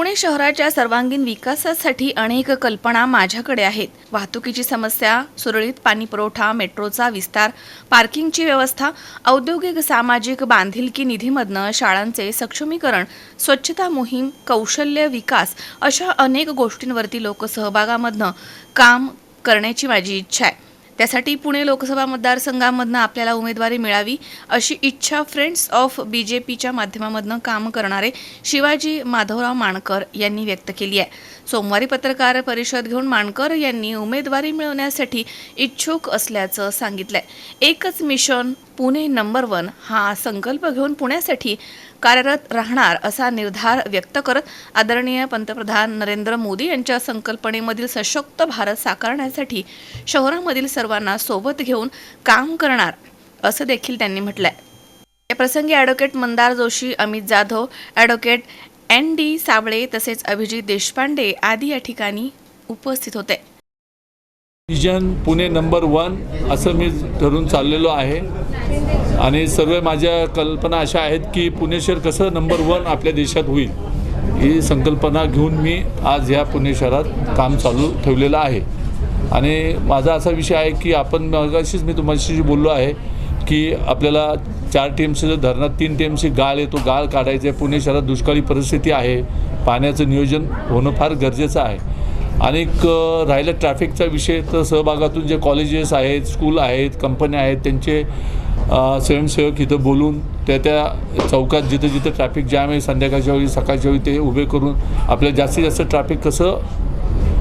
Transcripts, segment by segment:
पुणे शहराच्या सर्वांगीण विकासासाठी अनेक कल्पना माझ्याकडे आहेत. वाहतुकीची समस्या सुरळीत पाणी पुरवठा मेट्रोचा विस्तार पार्किंगची व्यवस्था औद्योगिक सामाजिक बांधिलकी निधीमधनं शाळांचे सक्षमीकरण स्वच्छता मोहीम कौशल्य विकास अशा अनेक गोष्टींवरती लोकसहभागामधनं काम करण्याची माझी इच्छा आहे. त्यासाठी पुणे लोकसभा मतदारसंघामधनं आपल्याला उमेदवारी मिळावी अशी इच्छा फ्रेंड्स ऑफ बी जे पीच्या माध्यमामधनं काम करणारे शिवाजी माधवराव माणकर यांनी व्यक्त केली आहे. सोमवारी पत्रकार परिषद घेऊन माणकर यांनी उमेदवारी मिळवण्यासाठी इच्छुक असल्याचं सांगितलंय. एकच मिशन पुणे नंबर वन हा संकल्प घेऊन पुण्यासाठी कार्यरत राहणार असा निर्धार व्यक्त करत आदरणीय पंतप्रधान नरेंद्र मोदी यांच्या संकल्पनेमधील सशक्त भारत साकारण्यासाठी शहरामधील सर्वांना सोबत घेऊन काम करणार असं देखील त्यांनी म्हटलंय. या प्रसंगी advocate Mandar Joshi Amit Jadhav advocate N D Sable तसेच अभिजित देशपांडे आदी या ठिकाणी उपस्थित होते. विजन पुणे नंबर वन असं मी ठरून चाललेलो आहे. आणि सर्व माझ्या कल्पना अशा आहेत की पुणे शहर कसं नंबर वन आपल्या देशात होईल ही संकल्पना घेऊन मी आज ह्या पुणे शहरात काम चालू ठेवलेलं आहे. आणि माझा असा विषय आहे की आपण मगाशीच मी तुम्हाशी बोललो आहे की आपल्याला चार टीमचं जर धरणात तीन टीमची गाळ आहे तो गाळ काढायचा आहे पुणे शहरात दुष्काळी परिस्थिती आहे पाण्याचं नियोजन होणं फार गरजेचं आहे. आणि राहिलं ट्रॅफिकचा विषय तर सहभागातून जे कॉलेजेस आहेत स्कूल आहेत कंपन्या आहेत त्यांचे स्वयंसेवक इथं बोलून त्या त्या चौकात जिथं जिथं ट्रॅफिक जॅम आहे संध्याकाळच्या वेळी सकाळच्या वेळी ते उभे करून आपल्याला जास्तीत जास्त ट्रॅफिक कसं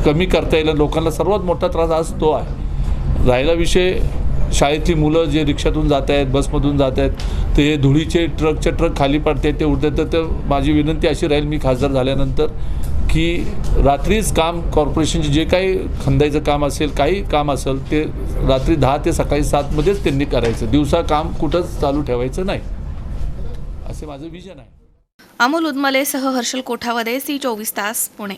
कमी करता येईल लोकांना सर्वात मोठा त्रास आज तो आहे. राहिला विषय शाळेतली मुलं जे रिक्षातून जात आहेत बसमधून जात आहेत ते धुळीचे ट्रकचे ट्रक खाली पडते ते उडतात तर- तर माझी विनंती अशी राहील मी खासदार झाल्यानंतर की रात्रीच काम कॉर्पोरेशनचे जे काही खंदायचं काम असेल काही काम असेल ते रात्री दहा ते सकाळी सातमध्येच त्यांनी करायचं. दिवसा काम कुठंच चालू ठेवायचं नाही. असे माझं विजन आहे. अमोल उदमलेसह हर्षल कोठावदे सी चोवीस तास पुणे.